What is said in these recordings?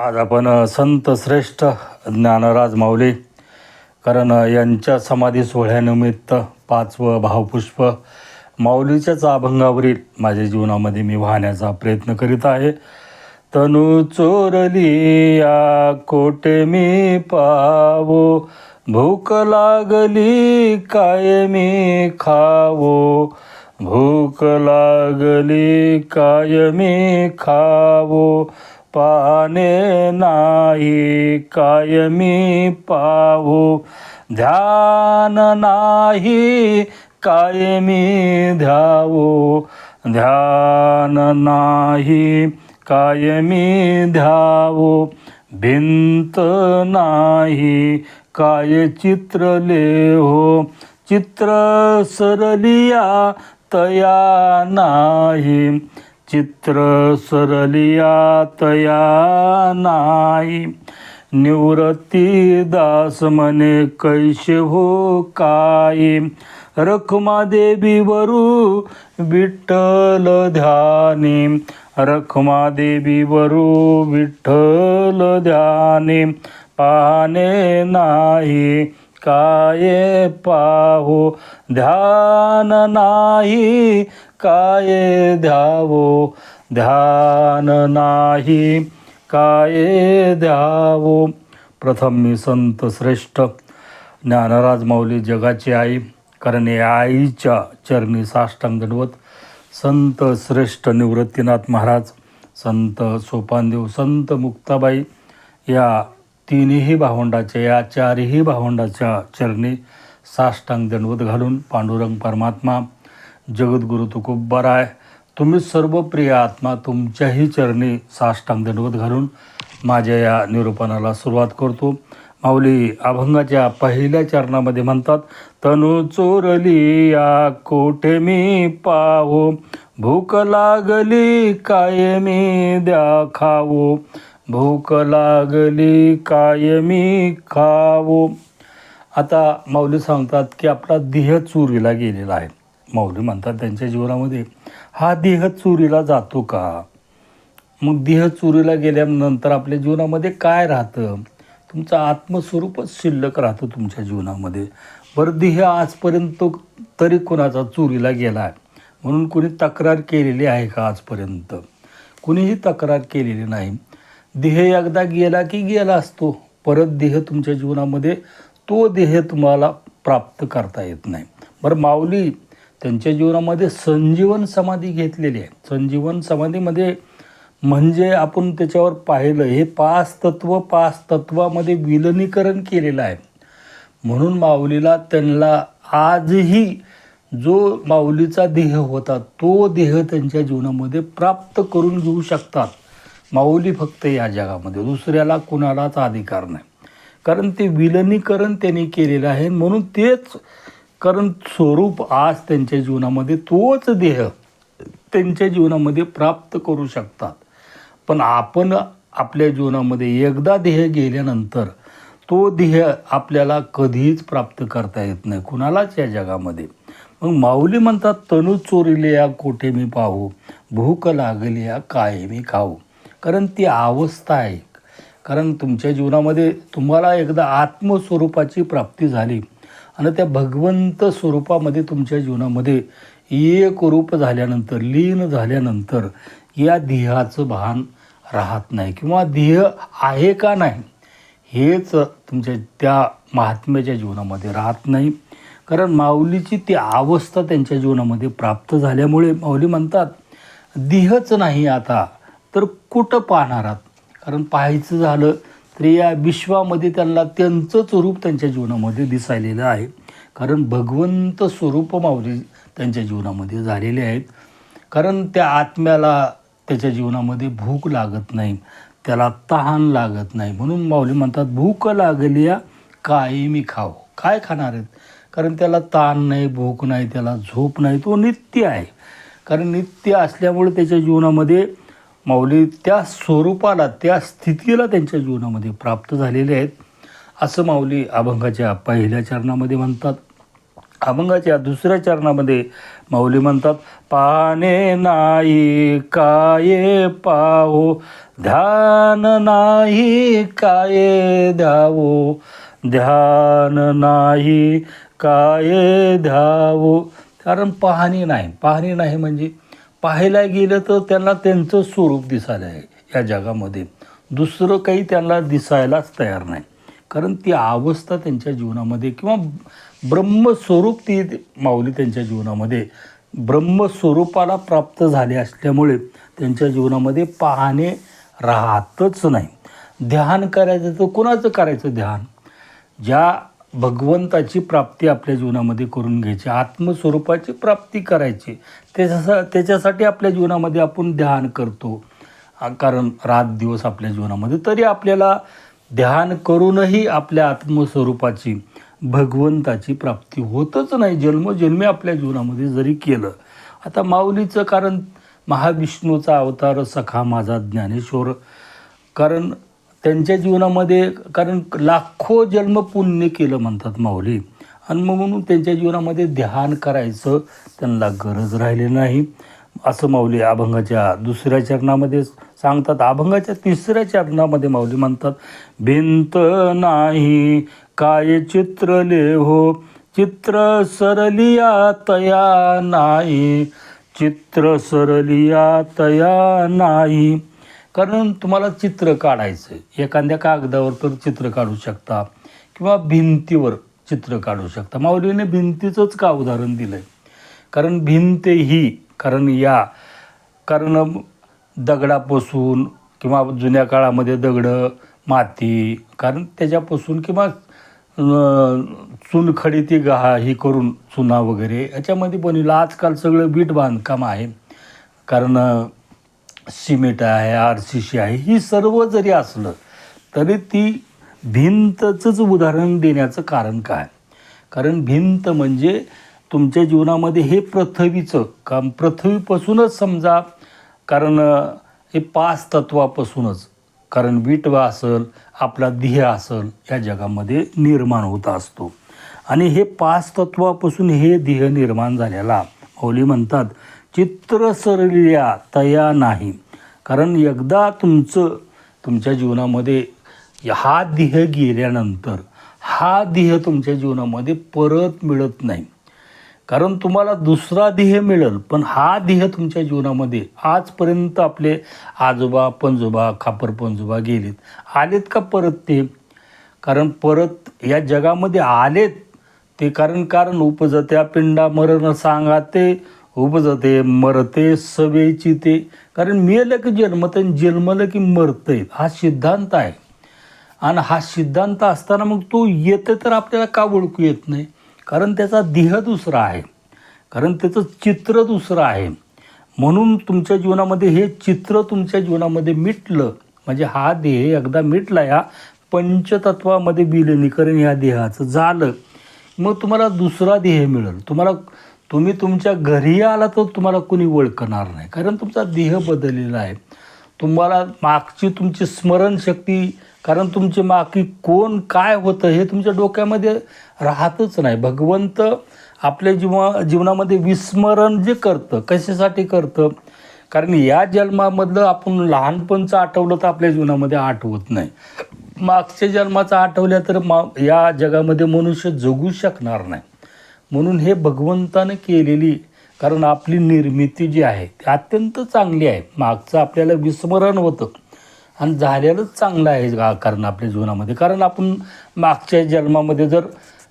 आज आपण संत श्रेष्ठ ज्ञानराज माऊली कारण यांच्या समाधी सोहळ्यानिमित्त पाचवं भावपुष्प माऊलीच्याच अभंगावरील माझ्या जीवनामध्ये मी वाहण्याचा प्रयत्न करीत आहे. तनु चोरली या कोटे मी पावो? भूक लागली काय मी खावो? भूक लागली काय मी खावो? पाने नाही काय मी पावो ध्यान नाही काय मी ध्यावो? ध्यान नाही काय मी ध्यावो? भिंत नाही काय चित्रले हो चित्र सरलिया तया नाही चित्र सरलिया तया नाही निवृत्ती दास मने कैसे हो काय रखमा देवी वरू विठ्ठल ध्यानी. रखमा देवी वरू विठ्ठल ध्यानी. पाहणे नाही. काय पाहो? ध्यान नाही. काय ध्यावो? ध्यान नाही. काय द्यावो प्रथम मी संत श्रेष्ठ ज्ञानराज माऊली जगाची आई कारण या आईच्या चरणी साष्टांग दंडवत संत श्रेष्ठ निवृत्तीनाथ महाराज संत सोपानदेव संत मुक्ताबाई या तिन्ही भावंडाच्या या चारही भावंडाच्या चरणी साष्टांग दंडवत घालून पांडुरंग परमात्मा जगद्गुरु तुकोबाराय तुम्ही सर्व प्रिय आत्मा तुमच्याही चरणी साष्टांग दंडवत घालून माझ्या या निरूपणाला सुरुवात करतो. माऊली अभंगाच्या पहिल्या चरणामध्ये म्हणतात तनु चोरली या कोठे मी पाहो भूक लागली काय मी द्या खावो? भूक लागली काय मी खावो आता माऊली सांगतात की आपला देह चोरीला गेलेला आहे. माऊली म्हणतात त्यांच्या जीवनामध्ये हा देह चोरीला जातो का? मग देह चोरीला गेल्यानंतर आपल्या जीवनामध्ये काय राहतं? तुमचं आत्मस्वरूपच शिल्लक राहतं तुमच्या जीवनामध्ये. बरं देह आजपर्यंत तरी कोणाचा चोरीला गेला आहे? म्हणून कोणी तक्रार केलेली आहे का आजपर्यंत? कुणीही तक्रार केलेली नाही. देह एकदा गेला की गेला असतो. परत देह तुमच्या जीवनामध्ये तो देह तुम्हाला प्राप्त करता येत नाही. बरं माऊली त्यांच्या जीवनामध्ये संजीवन समाधी घेतलेली आहे. संजीवन समाधीमध्ये म्हणजे आपण त्याच्यावर पाहिलं हे पाच तत्व पाच तत्वामध्ये विलनीकरण केलेलं आहे. म्हणून माऊलीला त्यांना आजही जो माऊलीचा देह होता तो देह त्यांच्या जीवनामध्ये प्राप्त करून घेऊ शकतात. माऊली फक्त या जगामध्ये दुसऱ्याला कुणालाच अधिकार नाही. कारण ते विलनीकरण त्यांनी केलेलं आहे म्हणून तेच कारण स्वरूप आज त्यांच्या जीवनामध्ये तोच देह त्यांच्या जीवनामध्ये प्राप्त करू शकतात. पण आपण आपल्या जीवनामध्ये एकदा देह गेल्यानंतर तो देह आपल्याला कधीच प्राप्त करता येत नाही. कुणालाच या जगामध्ये. मग माऊली म्हणतात तनु चोरिले या कोठे मी पाहू भूक लागली या काय मी खाऊ. कारण ती अवस्था आहे. कारण तुमच्या जीवनामध्ये तुम्हाला एकदा आत्मस्वरूपाची प्राप्ती झाली आणि त्या भगवंत स्वरूपामध्ये तुमच्या जीवनामध्ये एक रूप झाल्यानंतर लीन झाल्यानंतर या देहाचं भान राहत नाही किंवा देह आहे का नाही हेच तुमच्या त्या महात्म्याच्या जीवनामध्ये राहत नाही. कारण माऊलीची ती अवस्था त्यांच्या जीवनामध्ये प्राप्त झाल्यामुळे माऊली म्हणतात देहच नाही आता तर कुठं पाहणार आहात? कारण पाहायचं झालं तर या विश्वामध्ये त्यांना त्यांचंच रूप त्यांच्या जीवनामध्ये दिसायलेलं आहे. कारण भगवंत स्वरूप माऊली त्यांच्या जीवनामध्ये झालेले आहेत. कारण त्या आत्म्याला त्याच्या जीवनामध्ये भूक लागत नाही. त्याला तहान लागत नाही. म्हणून माऊली म्हणतात भूक लागली या काय मी खाव. काय खाणार आहेत? कारण त्याला ताण नाही भूक नाही त्याला झोप नाही. तो नित्य आहे. कारण नित्य असल्यामुळे त्याच्या जीवनामध्ये माऊली त्या स्वरूपाला त्या स्थितीला त्यांच्या जीवनामध्ये प्राप्त झालेले आहेत. असं माऊली अभंगाच्या पहिल्या चरणामध्ये म्हणतात. अभंगाच्या दुसऱ्या चरणामध्ये माऊली म्हणतात पाने नाही काये पाहो ध्यान नाही काये द्यावो ध्यान नाही काये द्यावो कारण पाहणी नाही. पाहणी नाही म्हणजे पाहायला गेलं तर त्यांना त्यांचं स्वरूप दिसायला आहे या जगामध्ये. दुसरं काही त्यांना दिसायलाच तयार नाही. कारण ती अवस्था त्यांच्या जीवनामध्ये किंवा ब्रह्मस्वरूप ती माऊली त्यांच्या जीवनामध्ये ब्रह्मस्वरूपाला प्राप्त झाले असल्यामुळे त्यांच्या जीवनामध्ये पाहणे राहतच नाही. ध्यान करायचं तर कुणाचं करायचं ध्यान? ज्या भगवंताची प्राप्ती आपल्या जीवनामध्ये करून घ्यायची आत्मस्वरूपाची प्राप्ती करायची. त्याच्या त्याच्यासाठी आपल्या जीवनामध्ये आपण ध्यान करतो. कारण रात दिवस आपल्या जीवनामध्ये तरी आपल्याला ध्यान करूनही आपल्या आत्मस्वरूपाची भगवंताची प्राप्ती होतच नाही. जन्मजन्मी आपल्या जीवनामध्ये जरी केलं. आता माऊलीचं कारण महाविष्णूचा अवतार सखा माझा ज्ञानेश्वर. कारण त्यांच्या जीवनामध्ये कारण लाखो जन्म पुण्य केलं म्हणतात माऊली. आणि मग म्हणून त्यांच्या जीवनामध्ये ध्यान करायचं त्यांना गरज राहिली नाही. असं माऊली अभंगाच्या दुसऱ्या चरणामध्ये सांगतात. अभंगाच्या तिसऱ्या चरणामध्ये माऊली म्हणतात भिंत नाही काय चित्रले हो चित्र सरलिया तया नाही चित्र सरलिया तया नाही. कारण तुम्हाला चित्र काढायचं आहे. एखाद्या कागदावर तर चित्र काढू शकता किंवा भिंतीवर चित्र काढू शकता. माऊलीने भिंतीचंच का उदाहरण दिलं आहे कारण भिंत ही कारण या कारण दगडापासून किंवा जुन्या काळामध्ये दगडं माती कारण त्याच्यापासून किंवा चुनखडी ती गहा ही करून चुना वगैरे याच्यामध्ये बनवलं आजकाल सगळं वीट बांधकाम आहे. कारण सिमेंट आहे आर सी सी आहे ही सर्व जरी असलं तरी ती भिंतचंच उदाहरण देण्याचं कारण काय? कारण भिंत म्हणजे तुमच्या जीवनामध्ये हे पृथ्वीचं काम पृथ्वीपासूनच समजा कारण हे पाच तत्वापासूनच कारण विटवा असेल आपला ध्येय असेल या जगामध्ये निर्माण होत असतो. आणि हे पाच तत्वापासून हे ध्येय निर्माण झालेला मौली म्हणतात चित्र सरल्या तया नाही. कारण एकदा तुमचं तुमच्या जीवनामध्ये हा देह गेल्यानंतर हा ध्येय तुमच्या जीवनामध्ये परत मिळत नाही. कारण तुम्हाला दुसरा ध्येय मिळेल पण हा देह तुमच्या जीवनामध्ये आजपर्यंत आपले आजोबा पंजोबा खापर पंजोबा गेलेत. आलेत का परत ते? कारण परत या जगामध्ये आलेत. ते कारण कारण उपजत्या पिंडा मरण सांगा ते उपजते मरते सवेची ते. कारण मेलं की जन्मत आणि जन्मलं की मरतंय. हा सिद्धांत आहे. आणि हा सिद्धांत असताना मग तो येते तर आपल्याला का ओळखू येत नाही? कारण त्याचा देह दुसरा आहे. कारण त्याचं चित्र दुसरं आहे. म्हणून तुमच्या जीवनामध्ये हे चित्र तुमच्या जीवनामध्ये मिटलं. म्हणजे हा देह एकदा मिटला या पंचतत्वामध्ये विलिनीकरण या देहाचं झालं. मग तुम्हाला दुसरा देह मिळेल. तुम्हाला तुम्ही तुमच्या घरी आला तर तुम्हाला कुणी ओळखणार नाही. कारण तुमचा देह बदललेला आहे. तुम्हाला मागची तुमची स्मरणशक्ती कारण तुमची मागची कोण काय होतं हे तुमच्या डोक्यामध्ये राहतच नाही. भगवंत आपल्या जीवा जीवनामध्ये विस्मरण जे करतं कशासाठी करतं? कारण या जन्मामधलं आपण लहानपणचं आठवलं तर आपल्या जीवनामध्ये आठवत नाही. मागच्या जन्माचं आठवल्या तर मा या जगामध्ये मनुष्य जगू शकणार नाही. म्हणून हे भगवंतानं केलेली कारण आपली निर्मिती जी आहे ती अत्यंत चांगली आहे. मागचं आपल्याला विस्मरण होतं. आणि झालेलंच चांगलं आहे का- कारण आपल्या जीवनामध्ये. कारण आपण मागच्या जन्मामध्ये जर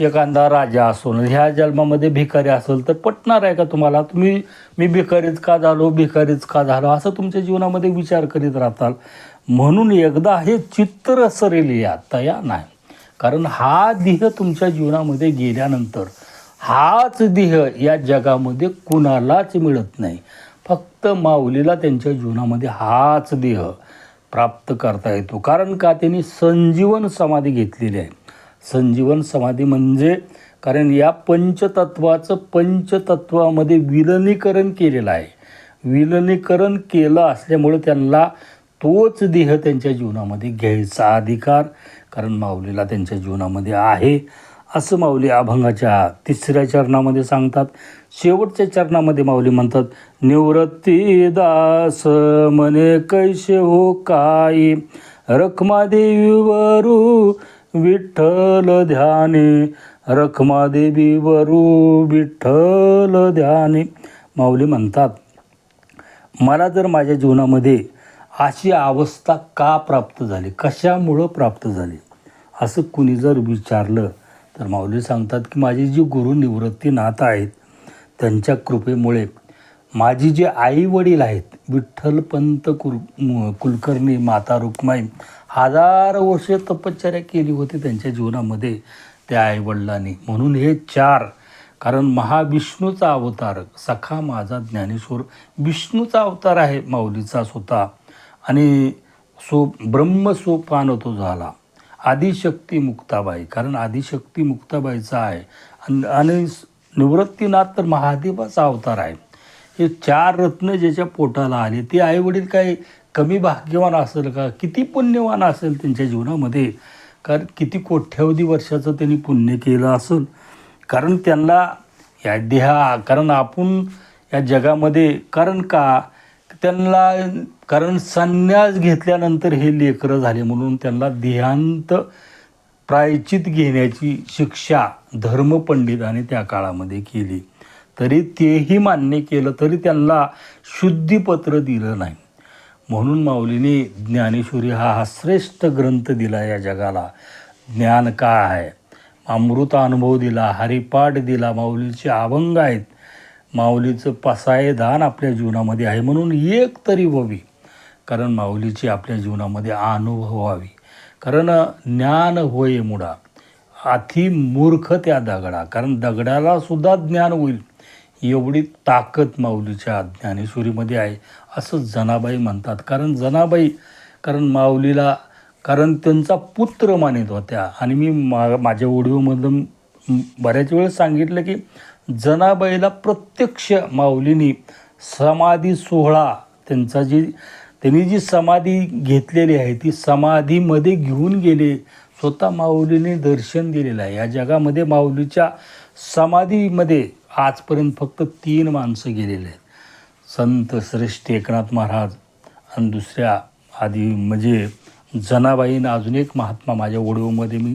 एखादा राजा असो ह्या जन्मामध्ये भिकारी असेल तर पटणार आहे का तुम्हाला? तुम्ही मी भिकारीच का झालो भिकारीच का झालो? असं तुमच्या जीवनामध्ये विचार करीत राहताल. म्हणून एकदा हे चित्र सरेल या तया नाही. कारण हा देह तुमच्या जीवनामध्ये गेल्यानंतर हाच देह या जगामध्ये कुणालाच मिळत नाही. फक्त माऊलीला त्यांच्या जीवनामध्ये हाच देह प्राप्त करता येतो. कारण का? त्यांनी संजीवन समाधी घेतलेली आहे. संजीवन समाधी म्हणजे कारण या पंचतत्वाचं पंचतत्वामध्ये विलनीकरण केलेलं आहे. विलनीकरण केलं असल्यामुळं त्यांना तोच देह त्यांच्या जीवनामध्ये घ्यायचा अधिकार कारण माऊलीला त्यांच्या जीवनामध्ये आहे. असं माऊली अभंगाच्या तिसऱ्या चरणामध्ये सांगतात. शेवटच्या चरणामध्ये माऊली म्हणतात निवृत्ती दास मने कैसे हो काही रखमादेवीवरू विठ्ठल ध्याने रखमादेवीवरू विठ्ठल ध्याने. माऊली म्हणतात मला जर माझ्या जीवनामध्ये अशी अवस्था का प्राप्त झाली? कशामुळं प्राप्त झाली? असं कुणी जर विचारलं तर माऊली सांगतात की माझी जी गुरु निवृत्तीनाथ आहेत त्यांच्या कृपेमुळे माझी जी आई वडील आहेत विठ्ठलपंत कुल कुलकर्णी माता रुक्माई हजार वर्षे तपश्चर्या केली होती त्यांच्या जीवनामध्ये त्या आईवडिलांनी. म्हणून हे चार कारण महाविष्णूचा अवतार सखा माझा ज्ञानेश्वर विष्णूचा अवतार आहे माऊलीचा स्वतः. आणि सो ब्रह्मसोपान तो झाला. आदिशक्ती मुक्ताबाई कारण आदिशक्ती मुक्ताबाईचा आहे आणि निवृत्तीनाथ तर महादेवाचा अवतार आहे. हे चार रत्न ज्याच्या पोटाला आले ते आईवडील काही कमी भाग्यवान असेल का? किती पुण्यवान असेल त्यांच्या जीवनामध्ये? कारण किती कोट्यावधी वर्षाचं त्यांनी पुण्य केलं असेल. कारण त्यांना या देहा कारण आपण या जगामध्ये कारण का? त्यांना कारण संन्यास घेतल्यानंतर हे लेकरं झाले म्हणून त्यांना देहांत प्रायचित घेण्याची शिक्षा धर्मपंडितांनी त्या काळामध्ये केली. तरी तेही मान्य केलं तरी त्यांना शुद्धीपत्र दिलं नाही. म्हणून माऊलीने ज्ञानेश्वरी हा हा श्रेष्ठ ग्रंथ दिला या जगाला. ज्ञान काय आहे? अमृत अनुभव दिला हरिपाठ दिला माऊलीचे अभंग आहेत. माऊलीचं पसायदान आपल्या जीवनामध्ये आहे म्हणून एक तरी व्हावी कारण माऊलीची आपल्या जीवनामध्ये अनुभव व्हावी. कारण ज्ञान होय मुडा. अति मूर्ख त्या दगडा. कारण दगडाला सुद्धा ज्ञान होईल. एवढी ताकद माऊलीच्या ज्ञानेश्वरीमध्ये आहे असं जनाबाई म्हणतात. कारण जनाबाई कारण माऊलीला कारण त्यांचा पुत्र मानित होत्या. आणि मी मा माझ्या ओडिओमधून बऱ्याच वेळेस सांगितलं की जनाबाईला प्रत्यक्ष माऊलीनी समाधी सोहळा त्यांचा जी त्यांनी जी समाधी घेतलेली आहे ती समाधीमध्ये घेऊन गेले स्वतः माऊलीने दर्शन दिलेलं आहे. या जगामध्ये माऊलीच्या समाधीमध्ये आजपर्यंत फक्त तीन माणसं गेलेले आहेत. संत श्रेष्ठ एकनाथ महाराज आणि दुसऱ्या आधी म्हणजे जनाबाईनं अजून एक महात्मा माझ्या ओडिओमध्ये मी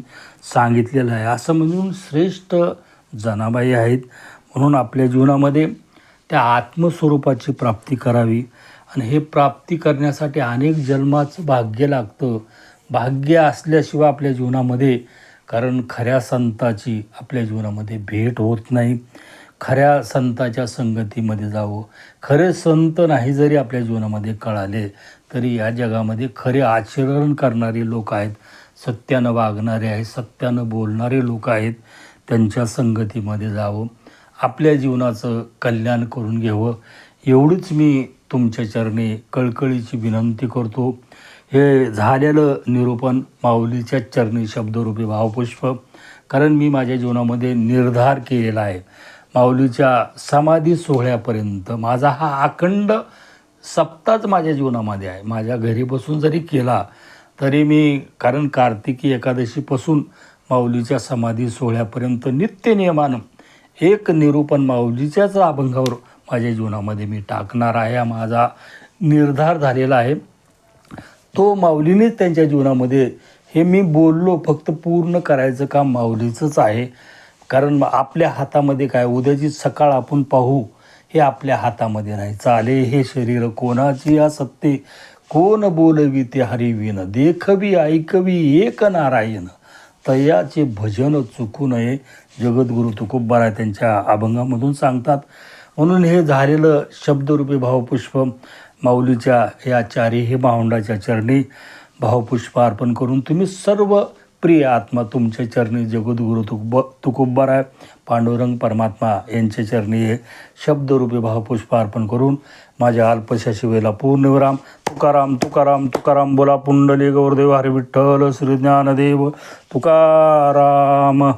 सांगितलेलं आहे. असं म्हणून श्रेष्ठ जनाबाई आहेत. म्हणून आपल्या जीवनामध्ये त्या आत्मस्वरूपाची प्राप्ती करावी. आणि हे प्राप्ती करण्यासाठी अनेक जन्माचं भाग्य लागतं. भाग्य असल्याशिवाय आपल्या जीवनामध्ये कारण खऱ्या संताची आपल्या जीवनामध्ये भेट होत नाही. खऱ्या संताच्या संगतीमध्ये जावं. खरे संत नाही जरी आपल्या जीवनामध्ये कळाले तरी या जगामध्ये खरे आचरण करणारे लोक आहेत. सत्यानं वागणारे आहेत सत्यानं बोलणारे लोक आहेत. त्यांच्या संगतीमध्ये जावं. आपल्या जीवनाचं कल्याण करून घ्यावं. एवढीच मी तुमच्या चरणी कळकळीची विनंती करतो. हे झालेलं निरूपण माऊलीच्या चरणी शब्दरूपी भावपुष्प कारण मी माझ्या जीवनामध्ये निर्धार केलेला आहे. माऊलीच्या समाधी सोहळ्यापर्यंत माझा हा अखंड सप्ताच माझ्या जीवनामध्ये आहे. माझ्या घरी बसून जरी केला तरी मी कारण कार्तिकी एकादशीपासून माऊलीच्या समाधी सोहळ्यापर्यंत नित्य नियमानं एक निरूपण माऊलीच्याच अभंगावर माझ्या जीवनामध्ये मी टाकणार आहे. हा माझा निर्धार झालेला आहे. तो माऊलीनेच त्यांच्या जीवनामध्ये हे मी बोललो फक्त पूर्ण करायचं काम माऊलीचंच आहे. कारण आपल्या हातामध्ये काय उद्याची सकाळ आपण पाहू हे आपल्या हातामध्ये नाही. चाले हे शरीर कोणाची या सत्ते कोण बोलवी ते हरिवीन देखवी ऐकवी एक नारायण. तयाचे भजन चुकू नये. जगद्गुरु तुकोबारा त्यांच्या अभंगामधून सांगतात म्हणून हे झालेलं शब्दरूपी भावपुष्प माऊलीच्या या चारीही भावंडाच्या चरणी भावपुष्प अर्पण करून तुम्ही सर्व प्रिय आत्मा तुमच्या चरणी जगद्गुरु तुकब आहे पांडुरंग परमात्मा यांच्या चरणी हे शब्दरूपी भावपुष्प अर्पण करून माझ्या अल्पशा शिवेला पूर्णविराम. तुकाराम तुकाराम तुकाराम बोला पुंडली गौरदेव हरी विठ्ठल श्रीज्ञानदेव तुकाराम.